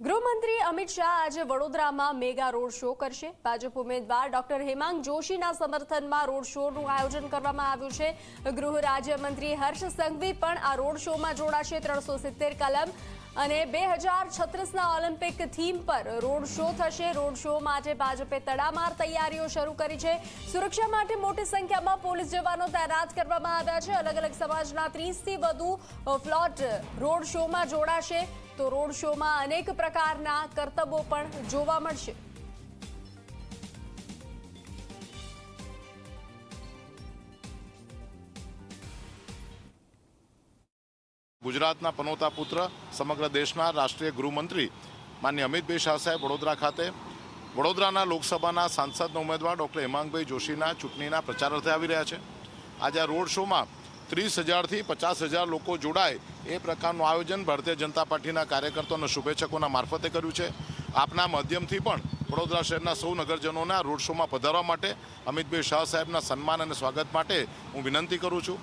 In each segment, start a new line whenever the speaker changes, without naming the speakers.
ગૃહમંત્રી અમિત શાહ આજે વડોદરામાં મેગા રોડ શો કરશે. ભાજપ ઉમેદવાર ડોક્ટર હેમાંગ જોશીના સમર્થનમાં રોડ શોનું આયોજન કરવામાં આવ્યું છે. ગૃહ રાજ્યમંત્રી હર્ષ સંઘવી પણ આ રોડ શોમાં જોડાશે. ત્રણસો કલમ અને બે હજાર છત્રીસના ઓલિમ્પિક થીમ પર રોડ શો થશે. રોડ શો માટે ભાજપે તડામાર તૈયારીઓ શરૂ કરી છે. સુરક્ષા માટે મોટી સંખ્યામાં પોલીસ જવાનો તૈનાત કરવામાં આવ્યા છે. અલગ અલગ સમાજના ત્રીસથી વધુ ફ્લોટ રોડ શોમાં જોડાશે. તો રોડ શોમાં અનેક પ્રકારના કરતબો પણ જોવા મળશે.
ગુજરાતના પનોતા પુત્ર, સમગ્ર દેશના રાષ્ટ્રીય ગૃહમંત્રી માન્ય અમિતભાઈ શાહ સાહેબ વડોદરા ખાતે. વડોદરાના લોકસભાના સાંસદના ઉમેદવાર ડૉક્ટર હેમાંગભાઈ જોશીના ચૂંટણીના પ્રચાર અર્થે આવી રહ્યા છે. આજે આ રોડ શોમાં ત્રીસ હજારથી પચાસ હજાર લોકો જોડાય એ પ્રકારનું આયોજન ભારતીય જનતા પાર્ટીના કાર્યકર્તાઓના શુભેચ્છકોના મારફતે કર્યું છે. આપના માધ્યમથી પણ વડોદરા શહેરના સૌ નગરજનોના રોડ શોમાં પધારવા માટે અમિતભાઈ શાહ સાહેબના સન્માન અને સ્વાગત માટે હું વિનંતી કરું છું.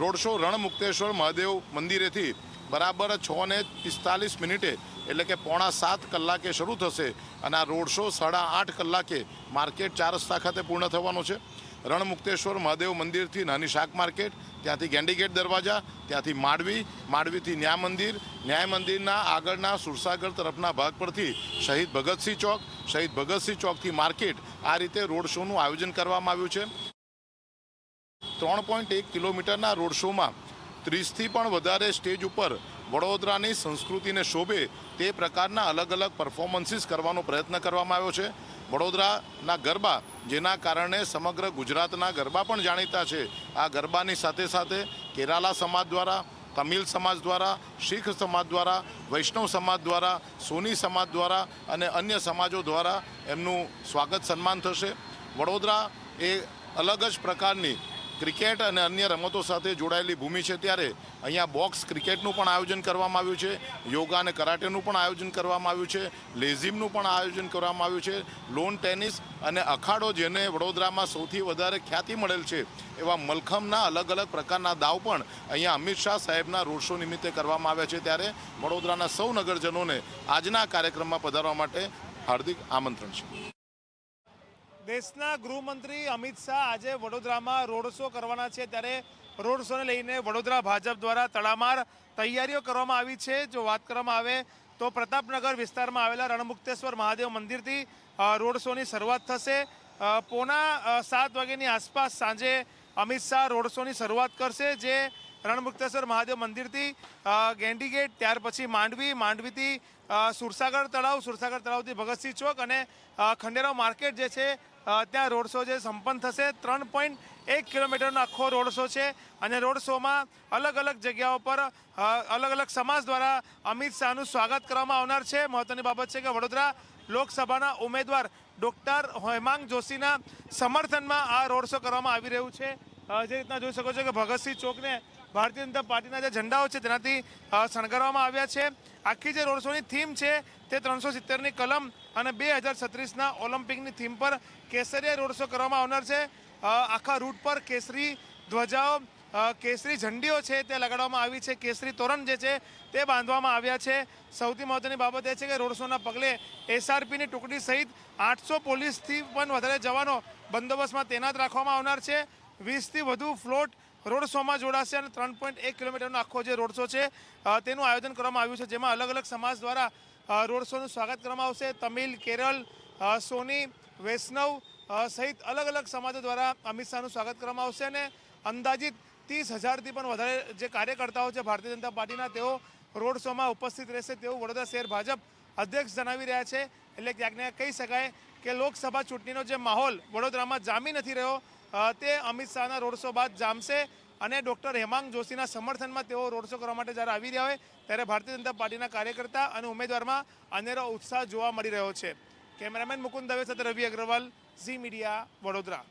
રોડ શો રણમુક્તેશ્વર મહાદેવ મંદિરેથી બરાબર છ ને પિસ્તાલીસ મિનિટે, એટલે કે પોણા સાત કલાકે શરૂ થશે અને આ રોડ શો સાડા આઠ કલાકે માર્કેટ ચાર રસ્તા ખાતે પૂર્ણ થવાનો છે. રણમુક્તેશ્વર મહાદેવ મંદિરથી નાની શાક માર્કેટ, ત્યાંથી ગેન્ડીગેટ દરવાજા, ત્યાંથી માંડવી, માંડવીથી ન્યાય મંદિર, ન્યાય મંદિરના આગળના સુરસાગર તરફના ભાગ પરથી શહીદ ભગતસિંહ ચોક, શહીદ ભગતસિંહ ચોકથી માર્કેટ આ રીતે રોડ શોનું આયોજન કરવામાં આવ્યું છે. ત્રણ પોઈન્ટ એક કિલોમીટરના રોડ શોમાં ત્રીસથી પણ વધારે સ્ટેજ ઉપર વડોદરાની સંસ્કૃતિને શોભે તે પ્રકારના અલગ અલગ પરફોર્મન્સીસ કરવાનો પ્રયત્ન કરવામાં આવ્યો છે. વડોદરાના ગરબા, જેના કારણે સમગ્ર ગુજરાતના ગરબા પણ જાણીતા છે. આ ગરબાની સાથે સાથે કેરાલા સમાજ દ્વારા, તમિલ સમાજ દ્વારા, શીખ સમાજ દ્વારા, વૈષ્ણવ સમાજ દ્વારા, સોની સમાજ દ્વારા અને અન્ય સમાજો દ્વારા એમનું સ્વાગત સન્માન થશે. વડોદરા એ અલગ જ પ્રકારની ક્રિકેટ અને અન્ય રમતો સાથે જોડાયેલી ભૂમિ છે ત્યારે અહીંયા બોક્સ ક્રિકેટનું પણ આયોજન કરવામાં આવ્યું છે, યોગા અને કરાટેનું પણ આયોજન કરવામાં આવ્યું છે, લેઝિમનું પણ આયોજન કરવામાં આવ્યું છે, લોન ટેનિસ અને અખાડો જેને વડોદરામાં સૌથી વધારે ખ્યાતિ મળેલ છે, એવા મલખમના અલગ અલગ પ્રકારના દાવ પણ અહીંયા અમિત શાહ સાહેબના રોડ શો નિમિત્તે કરવામાં આવ્યા છે ત્યારે વડોદરાના સૌ નગરજનોને આજના કાર્યક્રમમાં પધારવા માટે હાર્દિક આમંત્રણ છે.
દેશના ગૃહમંત્રી અમિત શાહ આજે વડોદરામાં રોડ શો કરવાના છે. ત્યારે રોડ શોને લઈને વડોદરા ભાજપ દ્વારા તડામાર તૈયારીઓ કરવામાં આવી છે. જો વાત કરવામાં આવે તો પ્રતાપનગર વિસ્તારમાં આવેલા રણમુક્તેશ્વર મહાદેવ મંદિરથી રોડ શોની શરૂઆત થશે. પોના સાત વાગ્યાની આસપાસ સાંજે અમિત શાહ રોડ શોની શરૂઆત કરશે જે રણમુક્તેશ્વર મહાદેવ મંદિરથી અ, ગેટ ત્યાર પછી માંડવી માંડવીથી સુરસાગર તળાવ, સુરસાગર તળાવથી ભગતસિંહ ચોક અને ખંડેરાવ માર્કેટ જે છે ત્યાં રોડ શો જે સંપન્ન થશે. ત્રણ પોઈન્ટ એક કિલોમીટરનો આખો રોડ શો છે અને રોડ શોમાં અલગ અલગ જગ્યાઓ પર અલગ અલગ સમાજ દ્વારા અમિત શાહનું સ્વાગત કરવામાં આવનાર છે. મહત્વની બાબત છે કે વડોદરા લોકસભાના ઉમેદવાર ડૉક્ટર હેમાંગ જોશીના સમર્થનમાં આ રોડ શો કરવામાં આવી રહ્યું છે. જે રીતના જોઈ શકો છો કે ભગતસિંહ ચોકને ભારતીય જનતા પાર્ટીના જે ઝંડાઓ છે તેનાથી શણગારવામાં આવ્યા છે. આખી જે રોડ શોની થીમ છે તે ત્રણસો સિત્તેરની કલમ અને બે હજાર છત્રીસના ઓલિમ્પિકની થીમ પર કેસરીયા રોડ શો કરવામાં આવનાર છે. આખા રૂટ પર કેસરી ધ્વજાઓ કેસરી ઝંડીઓ છે તે લગાડવામાં આવી છે. કેસરી તોરણ જે છે તે બાંધવામાં આવ્યા છે. સૌથી મહત્વની બાબત એ છે કે રોડ શોના પગલે એસઆરપીની ટુકડી સહિત આઠસો પોલીસથી પણ વધારે જવાનો બંદોબસ્તમાં તૈનાત રાખવામાં આવનાર છે. વીસથી વધુ ફ્લોટ રોડ શોમાં જોડાશે અને ત્રણ પોઈન્ટ એક કિલોમીટરનો આખો જે રોડ શો છે તેનું આયોજન કરવામાં આવ્યું છે, જેમાં અલગ અલગ સમાજ દ્વારા રોડ શોનું સ્વાગત કરવામાં આવશે. તમિલ, કેરળ સોની, વૈષ્ણવ સહિત અલગ અલગ સમાજો દ્વારા અમિત શાહનું સ્વાગત કરવામાં આવશે અને અંદાજિત ત્રીસ હજારથી પણ વધારે જે કાર્યકર્તાઓ છે, ભારતીય જનતા પાર્ટીના, તેઓ રોડ શોમાં ઉપસ્થિત રહેશે. તેવું વડોદરા શહેર ભાજપ અધ્યક્ષ જણાવી રહ્યા છે. એટલે ક્યાંક ને કહી શકાય કે લોકસભા ચૂંટણીનો જે માહોલ વડોદરામાં જામી નથી રહ્યો તે અમિત શાહના રોડ શો બાદ જામશે અને ડૉક્ટર હેમાંગ જોશીના સમર્થનમાં તેઓ રોડ શો કરવા માટે જ્યારે આવી રહ્યા હોય, ત્યારે ભારતીય જનતા પાર્ટીના કાર્યકર્તા અને ઉમેદવારમાં અનેરો ઉત્સાહ જોવા મળી રહ્યો છે. કેમેરામેન મુકુંદ દવે સાથે રવિ અગ્રવાલ, ઝી મીડિયા, વડોદરા.